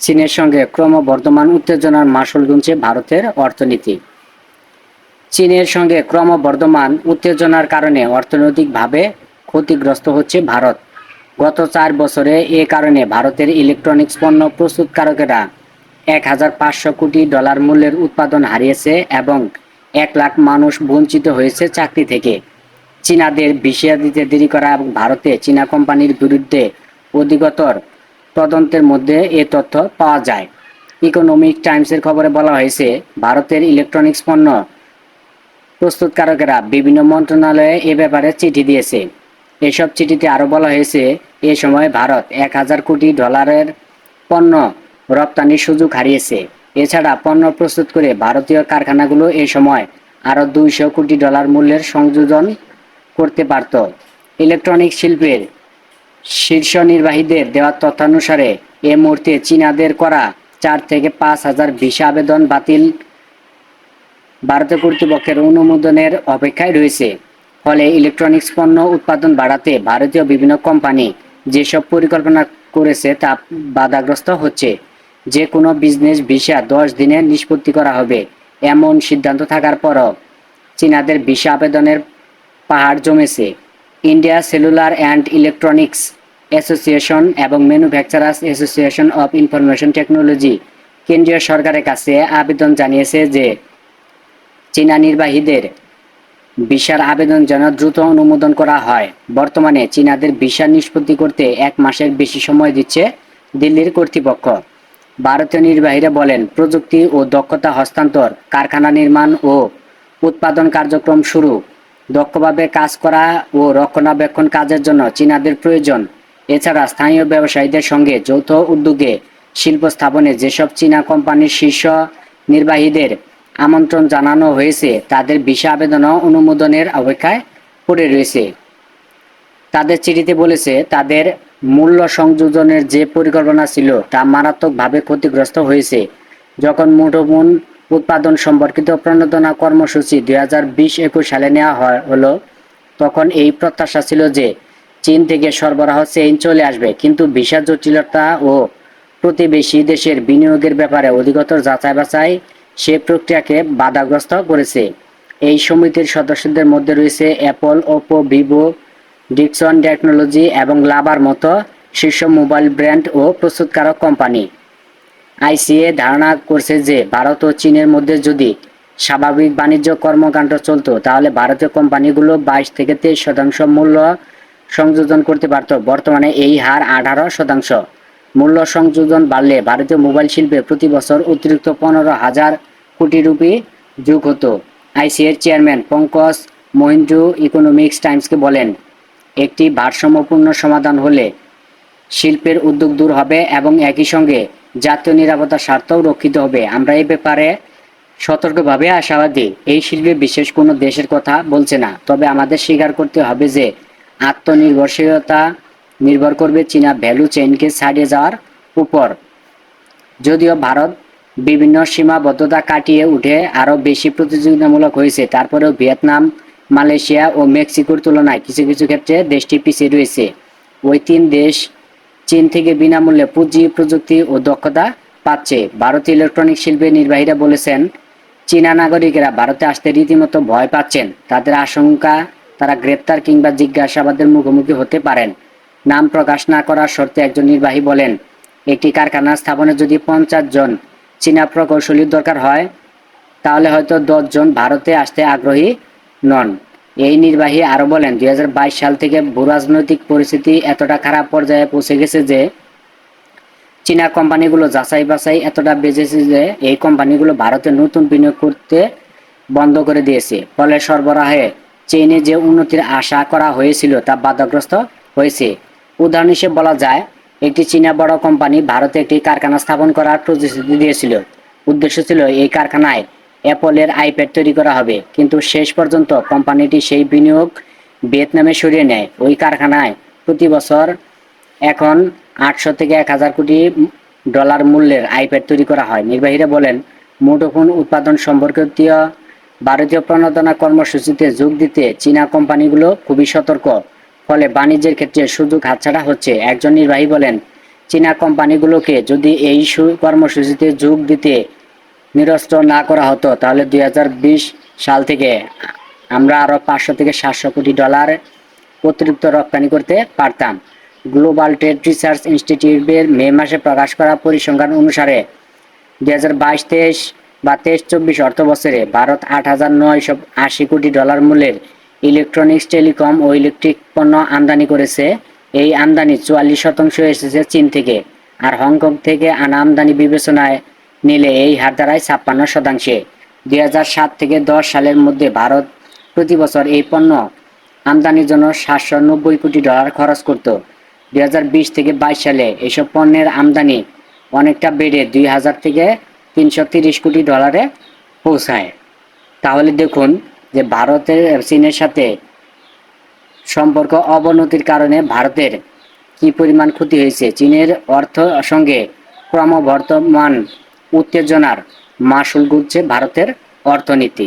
চীনের সঙ্গে ক্রমবর্ধমান উত্তেজনার মাসুল গুনছে ভারতের অর্থনীতি। চীনের সঙ্গে ক্রমবর্ধমান উত্তেজনার কারণে অর্থনৈতিকভাবে ক্ষতিগ্রস্ত হচ্ছে ভারত। গত চার বছরে এ কারণে ভারতের ইলেকট্রনিক্স পণ্য প্রস্তুতকারকেরা এক হাজার পাঁচশো কোটি ডলার মূল্যের উৎপাদন হারিয়েছে এবং এক লাখ মানুষ বঞ্চিত হয়েছে চাকরি থেকে। চীনাদের ভিসা দিতে দেরি করা এবং ভারতে চীনা কোম্পানির বিরুদ্ধে অধিকতর তদন্তের মধ্যে এ তথ্য পাওয়া যায়। ইকোনমিক টাইমসের খবরে বলা হয়েছে, ভারতের ইলেকট্রনিক্স পণ্য প্রস্তুতকারকেরা বিভিন্ন মন্ত্রণালয়ে এ ব্যাপারে চিঠি দিয়েছে। এসব চিঠিতে আরও বলা হয়েছে, এ সময় ভারত এক হাজার কোটি ডলারের পণ্য রপ্তানির সুযোগ হারিয়েছে। এছাড়া পণ্য প্রস্তুত করে ভারতীয় কারখানাগুলো এ সময় আরও দুইশো কোটি ডলার মূল্যের সংযোজন করতে পারত। ইলেকট্রনিক শিল্পের শীর্ষ নির্বাহীদের দেওয়া তথ্যানুসারে এ মুহূর্তে চীনাদের করা চার থেকে পাঁচ হাজার ভিসা আবেদন বাতিল ভারতীয় কর্তৃপক্ষের অনুমোদনের অপেক্ষায় রয়েছে। ফলে ইলেকট্রনিক্স পণ্য উৎপাদন বাড়াতে ভারতীয় বিভিন্ন কোম্পানি যেসব পরিকল্পনা করেছে তা বাধাগ্রস্ত হচ্ছে। যে কোনো বিজনেস ভিসা দশ দিনে নিষ্পত্তি করা হবে, এমন সিদ্ধান্ত থাকার পরও চীনাদের ভিসা আবেদনের পাহাড় জমেছে। India cellular and electronics association এবং manufacturers association of information technology. কেন্দ্রীয় সরকারের কাছে আবেদন জানিয়েছে যে, চীনা নির্বাহীদের ভিসার আবেদন যেন দ্রুত অনুমোদন করা হয়। বর্তমানে চীনাদের ভিসা নিষ্পত্তি করতে এক মাসের বেশি সময় দিচ্ছে দিল্লির কর্তৃপক্ষ। ভারতীয় নির্বাহীরা বলেন, প্রযুক্তি ও দক্ষতা হস্তান্তর, কারখানা নির্মাণ ও উৎপাদন কার্যক্রম শুরু। দক্ষভাবে কাজ করা ও রক্ষণাবেক্ষণ কাজের জন্য চীনাদের প্রয়োজন এছাড়া স্থানীয় ব্যবসায়ীদের সঙ্গে যৌথ উদ্যোগে শিল্প স্থাপনে যেসব চীনা কোম্পানির শীর্ষ নির্বাহীদের আমন্ত্রণ জানানো হয়েছে, তাদের ভিসা আবেদনও অনুমোদনের অপেক্ষায় পড়ে রয়েছে। তাদের চিঠিতে বলেছে, তাদের মূল্য সংযোজনের যে পরিকল্পনা ছিল, তা মারাত্মকভাবে ক্ষতিগ্রস্ত হয়েছে। যখন মুঠোমুন উৎপাদন সম্পর্কিত প্রণোদনা কর্মসূচি দুই হাজার বিশ একুশ সালে নেওয়া হয়, হলো, তখন এই প্রত্যাশা ছিল যে চীন থেকে সরবরাহ চেইন চলে আসবে। কিন্তু ভিসা জটিলতা ও প্রতিবেশী দেশের বিনিয়োগের ব্যাপারে অধিকতর যাচাই বাছাই সে প্রক্রিয়াকে বাধাগ্রস্ত করেছে। এই সমিতির সদস্যদের মধ্যে রয়েছে Apple, Oppo, Vivo, Dixon technology এবং লাভার মতো শীর্ষ মোবাইল ব্র্যান্ড ও প্রস্তুতকারক কোম্পানি। আইসিএ ধারণা করছে যে ভারত ও চীনের মধ্যে যদি স্বাভাবিক বাণিজ্য কর্মকাণ্ড চলতো, তাহলে ভারতীয় কোম্পানিগুলো বাইশ থেকে তেইশ শতাংশ মূল্য সংযোজন করতে পারত। বর্তমানে এই হার আঠারো শতাংশ। মূল্য সংযোজন বাড়লে ভারতীয় মোবাইল শিল্পে প্রতি বছর অতিরিক্ত পনেরো হাজার কোটি রুপি যোগ হতো। আইসিএর চেয়ারম্যান পঙ্কজ মহিন্দ্রু ইকোনমিক্স টাইমসকে বলেন, একটি ভারসাম্যপূর্ণ সমাধান হলে শিল্পের উদ্যোগ দূর হবে এবং একই সঙ্গে জাতীয় নিরাপত্তার স্বার্থও রক্ষিত হবে। আমরা এই ব্যাপারে সতর্কভাবে আশাবাদী। এই শিল্পে বিশেষ কোনো দেশের কথা বলছে না। তবে আমাদের স্বীকার করতে হবে যে আত্মনির্ভরশীলতা নির্ভর করবে চীনা ভ্যালু চেইনকে ছাড়িয়ে যাওয়ার উপর। যদিও ভারত বিভিন্ন সীমাবদ্ধতা কাটিয়ে উঠে আরও বেশি প্রতিযোগিতামূলক হয়েছে, তারপরেও ভিয়েতনাম, মালয়েশিয়া ও মেক্সিকোর তুলনায় কিছু কিছু ক্ষেত্রে দেশটি পিছিয়ে রয়েছে। ওই তিন দেশ চীন থেকে বিনামূল্যে পুঁজি, প্রযুক্তি ও দক্ষতা পাচ্ছে। ভারতীয় ইলেকট্রনিক শিল্পের নির্বাহীরা বলেছেন, চীনা নাগরিকেরা ভারতে আসতে রীতিমতো ভয় পাচ্ছেন। তাদের আশঙ্কা তারা গ্রেপ্তার কিংবা জিজ্ঞাসাবাদের মুখোমুখি হতে পারেন। নাম প্রকাশ না করার শর্তে একজন নির্বাহী বলেন, একটি কারখানা স্থাপনে যদি পঞ্চাশ জন চীনা প্রকৌশলীর দরকার হয়, তাহলে হয়তো জন ভারতে আসতে আগ্রহী নন। এই নির্বাহী আরও বলেন, দুই হাজার বাইশ সাল থেকে ভূরাজনৈতিক পরিস্থিতি এতটা খারাপ পর্যায়ে পৌঁছে গেছে যে চীনা কোম্পানিগুলো যাচাই বাছাই এতটা বেজেছে যে এই কোম্পানিগুলো ভারতে নতুন বিনিয়োগ করতে বন্ধ করে দিয়েছে। ফলে সরবরাহে চীনে যে উন্নতির আশা করা হয়েছিল তা বাধাগ্রস্ত হয়েছে। উদাহরণ হিসেবে বলা যায়, একটি চীনা বড় কোম্পানি ভারতে একটি কারখানা স্থাপন করার প্রতিশ্রুতি দিয়েছিল। উদ্দেশ্য ছিল, এই কারখানায় অ্যাপলের আইপ্যাড তৈরি করা হবে, কিন্তু শেষ পর্যন্ত কোম্পানিটি সেই বিনিয়োগ ভিয়েতনামে সরিয়ে নেয়। ওই কারখানায় প্রতি বছর এখন আটশো থেকে এক হাজার কোটি ডলার মূল্যের আইপ্যাড তৈরি করা হয়। নির্বাহীরা বলেন, মুঠোফোন উৎপাদন সম্পর্কিত ভারতীয় প্রণোদনা কর্মসূচিতে যোগ দিতে চীনা কোম্পানিগুলো খুবই সতর্ক। ফলে বাণিজ্যের ক্ষেত্রে সুযোগ হাতছাড়া হচ্ছে, একজন নির্বাহী বলেন। চীনা কোম্পানিগুলোকে যদি এই কর্মসূচিতে যোগ দিতে নিরস্ত না করা হতো, তাহলে দুই হাজার বিশ সাল থেকে আমরা আরও পাঁচশো থেকে সাতশো কোটি ডলার অতিরিক্ত রপ্তানি করতে পারতাম। গ্লোবাল ট্রেড রিসার্চ ইনস্টিটিউটের মে মাসে প্রকাশ করা পরিসংখ্যান অনুসারে দুই হাজার বাইশ তেইশ বা তেইশ চব্বিশ অর্থ বছরে ভারত আট হাজার নয়শো আশি কোটি ডলার মূল্যের ইলেকট্রনিক্স টেলিকম ও ইলেকট্রিক পণ্য আমদানি করেছে। এই আমদানি চুয়াল্লিশ শতাংশ এসেছে চীন থেকে আর হংকং থেকে আনা আমদানি বিবেচনায় নিলে এই হার দাঁড়ায় ছাপ্পান্ন শতাংশে। দুই সাত থেকে দশ সালের মধ্যে ভারত প্রতি বছর এই পণ্য আমদানির জন্য সাতশো নব্বই কোটি ডলার খরচ করত। দুই হাজার বিশ থেকে বাইশ সালে এসব পণ্যের আমদানি অনেকটা বেড়ে দুই হাজার থেকে তিনশো তিরিশ কোটি ডলারে পৌঁছায়। তাহলে দেখুন যে ভারতের চীনের সাথে সম্পর্ক অবনতির কারণে ভারতের কি পরিমাণ ক্ষতি হয়েছে, চীনের অর্থ সঙ্গে ক্রমবর্তমান উত্তেজনার মাসুল গুজছে ভারতের অর্থনীতি।